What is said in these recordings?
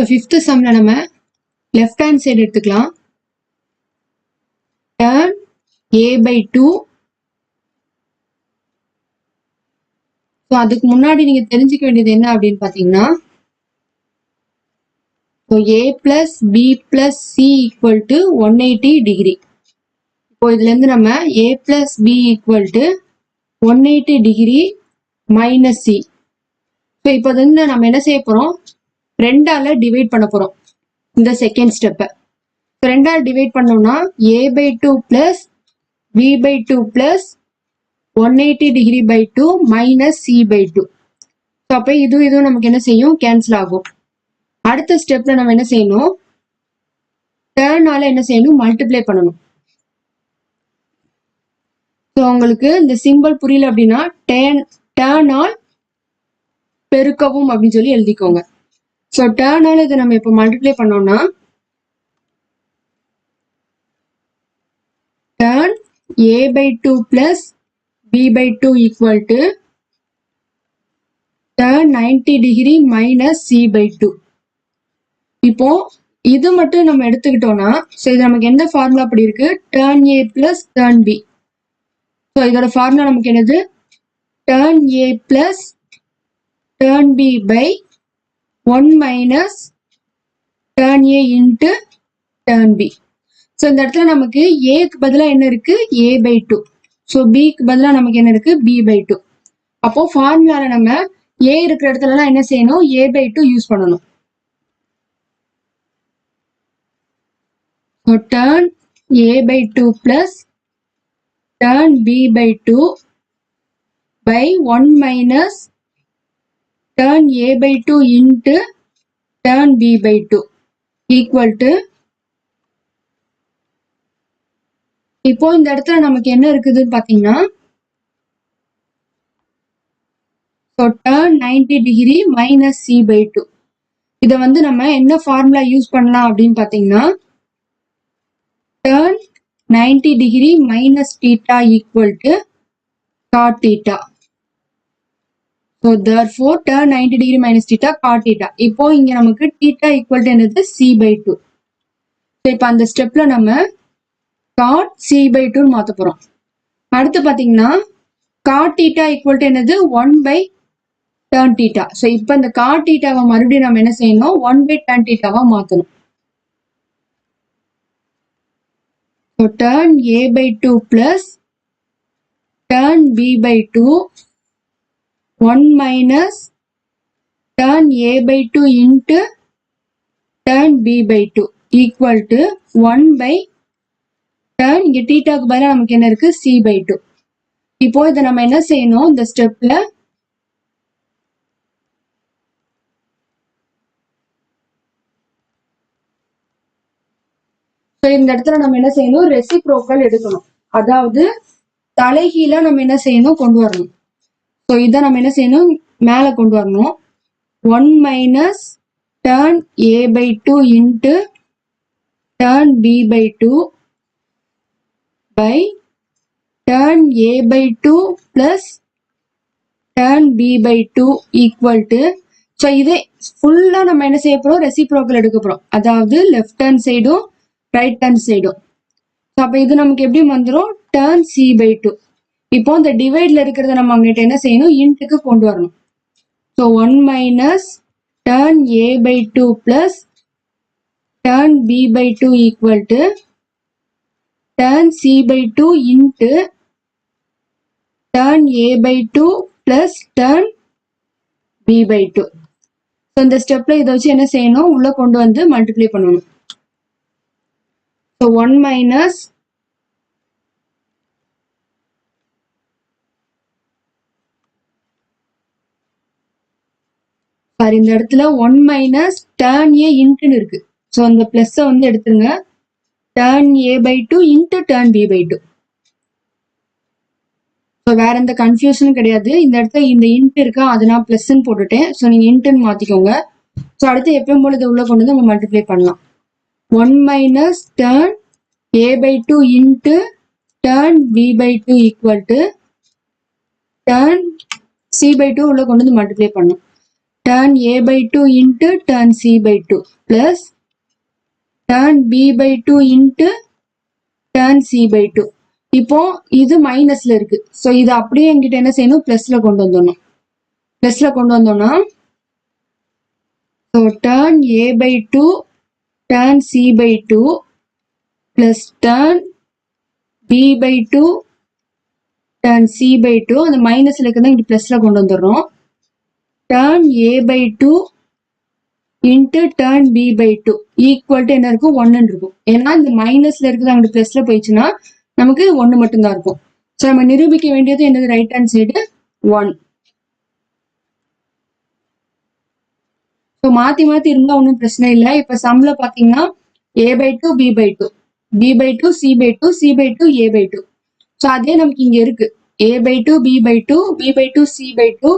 So fifth சம்மில் நம்ம left hand side எடுத்துக்கலாம். Tan A by two so அதுக்கு முன்னாடி நீங்கள் தெரிஞ்சுக்க வேண்டியது என்ன அப்படின்னு பார்த்தீங்கன்னா so A plus B plus C equal to one eighty degree இப்போ இதுலேருந்து நம்ம A plus B equal to one eighty degree minus C so இப்போ வந்து நம்ம என்ன செய்ய போகிறோம் ரெண்டால டிவைட் பண்ண போகிறோம் இந்த செகண்ட் ஸ்டெப்பை ரெண்டால் டிவைட் பண்ணோம்னா A by two plus B by two plus one eighty degree by two minus C by two so அப்போ இதுவும் இதுவும் நமக்கு என்ன செய்யும்? கேன்சல் ஆகும். அடுத்த ஸ்டெப்பில் நம்ம என்ன செய்யணும்? டேர்னால என்ன செய்யணும்? மல்டிப்ளை பண்ணணும். ஸோ உங்களுக்கு இந்த சிம்பிள் புரியல அப்படின்னா டேன் டேர்னால் பெருக்கவும் அப்படின்னு சொல்லி எழுதிக்கோங்க. ஸோ டேர்னால் இதை நம்ம இப்போ மல்டிப்ளை பண்ணோம்னா tan A by two plus B by two equal to tan ninety degree minus C by two இப்போ இது மட்டும் நம்ம எடுத்துக்கிட்டோம்னா ஸோ இது நமக்கு எந்த ஃபார்முலா அப்படி இருக்கு? Tan A plus tan B so இதோட ஃபார்முலா நமக்கு என்னது? Tan A plus tan B by one minus tan A into tan B so இந்த இடத்துல நமக்கு ஏக்கு பதிலாக என்ன இருக்கு? ஏ பை டூ ஸோ பிக்கு பதிலாக நமக்கு என்ன இருக்கு? பி பை டூ அப்போ ஃபார்முலால நம்ம ஏ இருக்கிற இடத்துலலாம் என்ன செய்யணும்? ஏ பை டூ யூஸ் பண்ணணும். So turn A by 2 plus turn B by 2 by 1 minus turn A by 2 into turn B by 2 equal to இப்போ இந்த இடத்துல நமக்கு என்ன இருக்குதுன்னு பார்த்தீங்கன்னா so tan ninety degree minus C by two இதை வந்து நம்ம என்ன ஃபார்முலா யூஸ் பண்ணலாம் அப்படின்னு பார்த்தீங்கன்னா tan ninety degree minus theta equal to cot theta so therefore tan ninety degree minus theta cot theta இப்போ இங்கே நமக்கு டீட்டா ஈக்குவல் டு என்னது சி பை டூ ஸோ இப்போ அந்த ஸ்டெப்பில் நம்ம காட் சி பை டூன்னு மாற்ற போகிறோம் அடுத்து பார்த்தீங்கன்னா காட் டீட்டா ஈக்குவல் டு என்னது one by tan theta so இப்போ இந்த காட் டீட்டாவை மறுபடியும் நம்ம என்ன செய்யணும் ஒன் பை டேர்ன் டீட்டாவாக மாற்றணும் so tan A by two plus tan B by two 1 minus turn A by 2 into turn B by 2 equal to 1 by turn இங்க தீட்டாக்கு பதிலாக நமக்கு என்ன இருக்கு? C by 2 இப்போ இதை நம்ம என்ன செய்யணும்? இந்த ஸ்டெப்ல ஸோ இந்த இடத்துல நம்ம என்ன செய்யணும்? ரெசிப்ரோக்கல் எடுக்கணும். அதாவது தலைகீழ நம்ம என்ன செய்யணும்? கொண்டு வரணும். ஸோ இதை நம்ம என்ன செய்யணும்? மேலே கொண்டு வரணும். One minus tan A by two into tan B by two by tan A by two plus tan B by two equal to so இதே ஃபுல்லாக நம்ம என்ன செய்ய போகிறோம் ரெசிப்ரோக்கல் எடுக்க போகிறோம் அதாவது லெஃப்ட் ஹேண்ட் சைடும் ரைட் ஹேண்ட் சைடும் ஸோ அப்போ இது நமக்கு எப்படி வந்துடும் டேர்ன் சி பை டூ இப்போ இந்த டிவைட்ல இருக்கிறத நம்ம அங்கிட்ட என்ன செய்யணும்? இன்ட்டுக்கு கொண்டு வரணும். So one minus tan A by two plus tan B by two equal to tan C by two into tan A by two plus tan B by two so இந்த ஸ்டெப்பில் இதை வச்சு என்ன செய்யணும்? உள்ளே கொண்டு வந்து மல்டிப்ளை பண்ணணும். ஸோ ஒன் மைனஸ் பாரு இந்த இடத்துல ஒன் மைனஸ் டேர்ன் ஏ இன்ட்டுன்னு இருக்கு. ஸோ அந்த பிளஸ்ஸை வந்து எடுத்துருங்க. Tan A by two into tan B by two so வேற எந்த கன்ஃபியூஷனும் கிடையாது. இந்த இடத்துல இந்த இன்ட் இருக்கா அதை நான் ப்ளஸ்ன்னு போட்டுட்டேன். ஸோ நீங்கள் இன்ட்டுன்னு மாற்றிக்கோங்க ஸோ அடுத்து எப்பயும் போல இதை உள்ள கொண்டு வந்து நம்ம மல்டிப்ளை பண்ணலாம். One minus tan a by 2 into turn b by 2 equal to turn c by 2 உள்ள கொண்டு வந்து மல்டிப்ளை பண்ணும் tan a by 2 into tan c by 2 plus tan b by 2 into tan c by 2 இப்போ இது மைனஸ்ல இருக்கு. So இது அப்படியே என்கிட்ட என்ன செய்யணும்? பிளஸ்ல கொண்டு வந்துடணும். பிளஸ்ல கொண்டு வந்தோம்னா so tan a by 2 tan c by 2 plus tan b by 2 tan c by 2 அந்த மைனஸ்ல இருக்கிறதா இங்கே பிளஸ்ல கொண்டு வந்துடுறோம். Tan A by two into tan B by two equal to என்ன இருக்கும் ஒன்னு இருக்கும். ஏன்னா இந்த மைனஸ்ல இருக்குது அங்கிட்டு பிளஸ்ல போயிடுச்சுன்னா நமக்கு ஒன்னு மட்டும்தான் இருக்கும். ஸோ நம்ம நிரூபிக்க வேண்டியது என்னது? Right hand side one so மாற்றி மாற்றி இருந்தால் ஒன்றும் பிரச்சனை இல்லை. இப்போ சம்மில் பார்த்தீங்கன்னா A by two B by two B by two C by two C by two A by two so அதே நமக்கு இங்கே இருக்கு. A by two B by two B by two C by two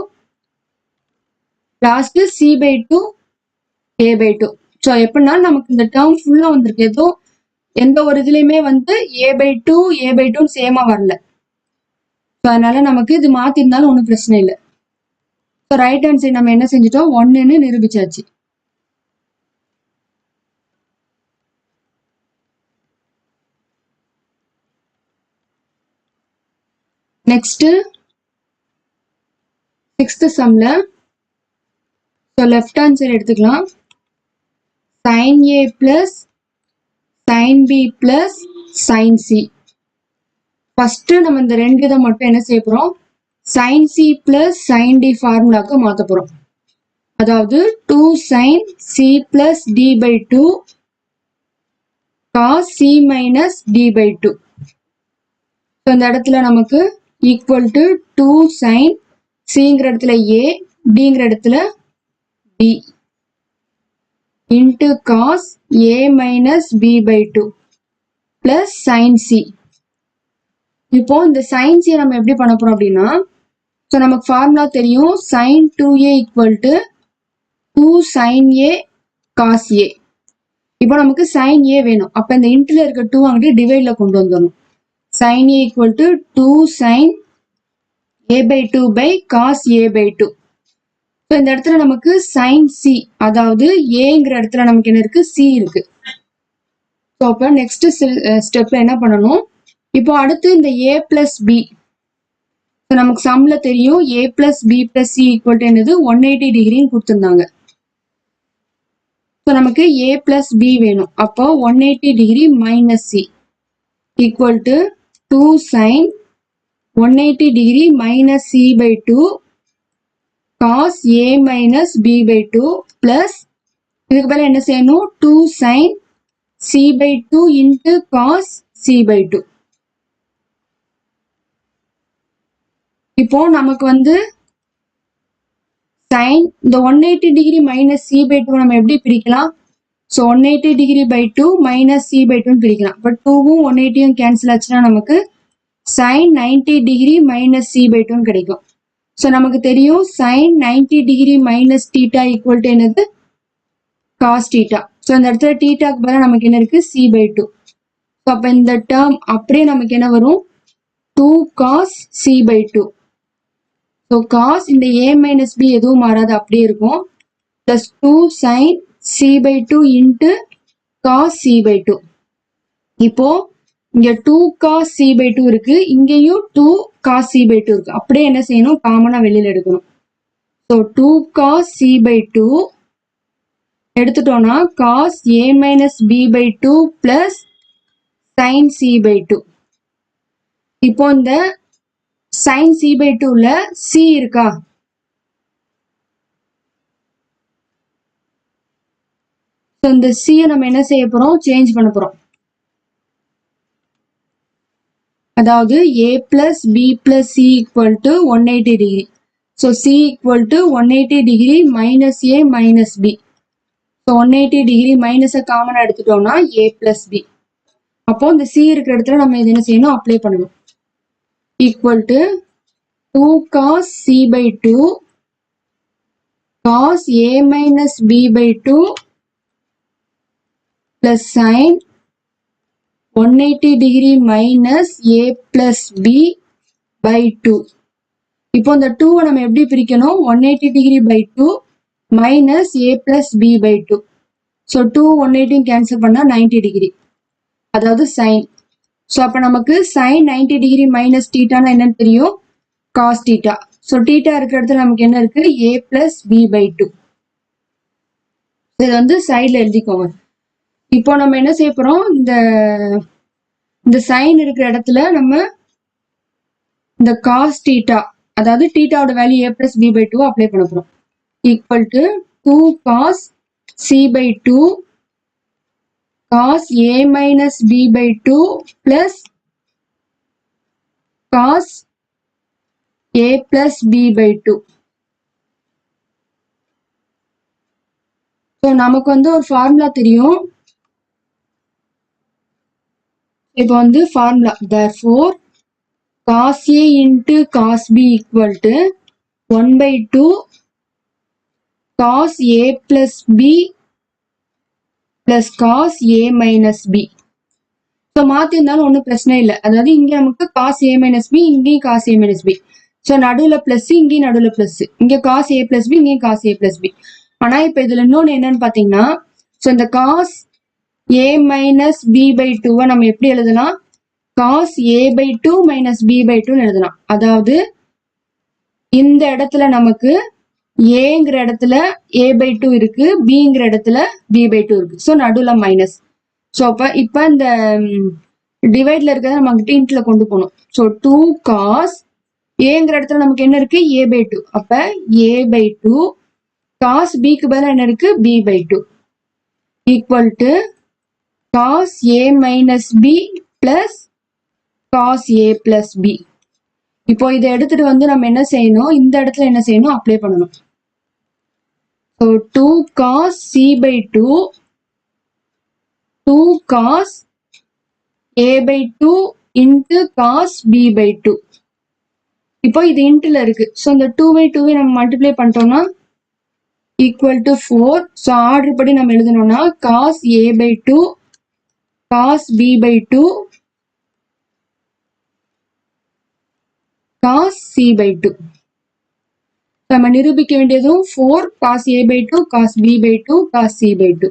last C by two A by two so எப்படின்னா நமக்கு இந்த term ஃபுல்லா வந்திருக்கு. ஏதோ எந்த ஒரு இதுலையுமே வந்து A by two A by டூன்னு சேமா வரல. ஸோ அதனால நமக்கு இது மாத்திருந்தாலும் ஒன்றும் பிரச்சனை இல்லை. ஸோ ரைட் ஹேண்ட் சைடு நம்ம என்ன செஞ்சுட்டோம்? ஒன்றுன்னு நிரூபிச்சாச்சு. நெக்ஸ்ட்டு சிக்ஸ்த்து சம்மில் ஸோ லெஃப்ட் ஹேண்ட் சைடு எடுத்துக்கலாம். Sine A plus sine B plus sine C first நம்ம இந்த ரெண்டு இதை மட்டும் என்ன செய்ய போகிறோம் sine C plus sine D ஃபார்முலாவுக்கு மாற்ற போகிறோம் அதாவது two sine C plus D by two cos C minus D by two so இந்த இடத்துல நமக்கு ஈக்குவல் டு டூ சைன் சிங்கிற இடத்துல ஏ டிங்கிற இடத்துல B into cos A minus B by two plus sine C இப்போ இந்த சைன் சி நம்ம எப்படி பண்ண போறோம் அப்படின்னா ஸோ நமக்கு ஃபார்முலா தெரியும். Sine two A equal to two sine A cos A இப்போ நமக்கு சைன் ஏ வேணும். அப்போ இந்த இன்ட்ல இருக்க டூ அங்கிட்டு டிவைட்ல கொண்டு வந்துடணும். Sine A equal to two sine A by two by cos A by two so இந்த இடத்துல நமக்கு சைன் சி அதாவது ஏங்கிற இடத்துல நமக்கு என்ன இருக்கு? சி இருக்கு. ஸோ அப்போ நெக்ஸ்ட் ஸ்டெப்ல என்ன பண்ணணும்? இப்போ அடுத்து இந்த ஏ பிளஸ் பி ஸோ நமக்கு சம்ல தெரியும். A plus B plus C equal to என்னது? ஒன் எயிட்டி டிகிரின்னு கொடுத்துருந்தாங்க. ஸோ நமக்கு ஏ பிளஸ் பி வேணும். அப்போ one eighty degree minus C equal to two sine one eighty degree minus C by two cos A minus B by two plus இதுக்கு பதிலா என்ன செய்யணும்? Two sine C by two into cos C by two இப்போ நமக்கு வந்து sine இந்த one eighty degree minus C by two நம்ம எப்படி பிரிக்கலாம்? So one eighty degree by two minus C by டூன்னு பிரிக்கலாம். இப்போ டூவும் ஒன் எயிட்டியும் கேன்சல் ஆச்சுன்னா நமக்கு sine ninety degree minus C by டூன்னு கிடைக்கும். ஸோ நமக்கு தெரியும் sine ninety degree minus theta equal to என்னது? காஸ் டீட்டா ஸோ இந்த இடத்துல டீட்டாக்கு பதிலாக நமக்கு என்ன இருக்கு? சி பை டூ ஸோ அப்போ இந்த டேர்ம் அப்படியே நமக்கு என்ன வரும்? Two cos C by two so cos இந்த ஏ மைனஸ் பி எதுவும் மாறாது. அப்படியே இருக்கும். Plus two sine C by two into cos C by two இப்போ இங்க two cos C by two இருக்கு. இங்கேயும் two cos C by two இருக்கு. அப்படியே என்ன செய்யணும்? காமனா வெளியில எடுக்கணும். So two cos C by two எடுத்துட்டோம்னா cos A minus B by two plus sine C by two இப்போ இந்த சைன் சி பை டூல சி இருக்கா? ஸோ இந்த சியை நம்ம என்ன செய்ய போறோம்? சேஞ்ச் பண்ண போறோம். அதாவது A plus B plus C equal to one eighty degree so C equal to one eighty degree minus A minus B so one eighty degree மைனஸை காமனாக எடுத்துட்டோம்னா ஏ பிளஸ் பி அப்போ இந்த சி இருக்கிற இடத்துல நம்ம இது என்ன செய்யணும்? அப்ளை பண்ணணும். Equal to two cos C by two cos A minus B by two plus sine one eighty degree minus A plus B by two இப்போ இந்த டூவை நம்ம எப்படி பிரிக்கணும்? One eighty degree by two minus A plus B by two so two one எயிட்டியும் cancel பண்ணால் ninety degree அதாவது sine so அப்போ நமக்கு சைன் நைன்டி டிகிரி மைனஸ் டீட்டானா என்னன்னு தெரியும்? காஸ் டீட்டா ஸோ டீட்டா இருக்கிற இடத்துல நமக்கு என்ன இருக்கு? A plus B by two இது வந்து சைடில் எழுதிக்கோங்க. இப்போ நம்ம என்ன செய்ய போறோம்? இந்த இந்த சைன் இருக்கிற இடத்துல நம்ம இந்த காஸ் டீட்டா அதாவது டீட்டாவோட value A plus B by two apply பண்ண போறோம். Equal to two cos C by two cos A minus B by two plus cos A plus B by two so நமக்கு வந்து ஒரு ஃபார்முலா தெரியும். இப்போ வந்து formula therefore cos A into cos B equal to one by two cos A plus B plus cos A minus B so மாற்றிருந்தாலும் ஒன்றும் பிரச்சனை இல்லை. அதாவது இங்கே நமக்கு காஸ் ஏ மைனஸ் பி இங்கேயும் cos A minus B so நடுவில் plus இங்கேயும் நடுவில் ப்ளஸ் இங்கே காஸ் ஏ ப்ளஸ் பி இங்கேயும் காஸ் ஏ ப்ளஸ் பி ஆனால் இப்போ இதில் இன்னொன்று என்னன்னு பார்த்தீங்கன்னா ஸோ இந்த cos A minus B by டூவை நம்ம எப்படி எழுதலாம் cos A by two minus B by டூன்னு எழுதலாம் அதாவது இந்த இடத்துல நமக்கு ஏங்கிற இடத்துல ஏ பை டூ இருக்கு பிங்கிற இடத்துல பி பை டூ இருக்கு. ஸோ நடுவில் மைனஸ் ஸோ அப்போ இப்போ இந்த டிவைடில் இருக்கிறத நம்ம அங்கிட்ட இன்ட்ல கொண்டு போகணும். ஸோ டூ காஸ் ஏங்கிற இடத்துல நமக்கு என்ன இருக்கு? ஏ பை டூ அப்போ ஏ பை டூ காஸ் பிக்கு பதிலாக என்ன இருக்கு? B by two equal to cos A minus B plus cos A plus B இப்போ இதை எடுத்துட்டு வந்து நம்ம என்ன செய்யணும்? இந்த இடத்துல என்ன செய்யணும்? அப்ளை பண்ணணும். So two cos C by two two cos A by two into cos B by two இப்போ இது இன்ட்டில் இருக்கு. ஸோ இந்த டூ பை டூவை நம்ம மல்டிப்ளை பண்ணிட்டோம்னா equal to four so order படி நம்ம எழுதணும்னா cos A by two cos B by two cos C by two நம்ம நிரூபிக்க வேண்டியதும் four cos A by two cos B by two cos C by two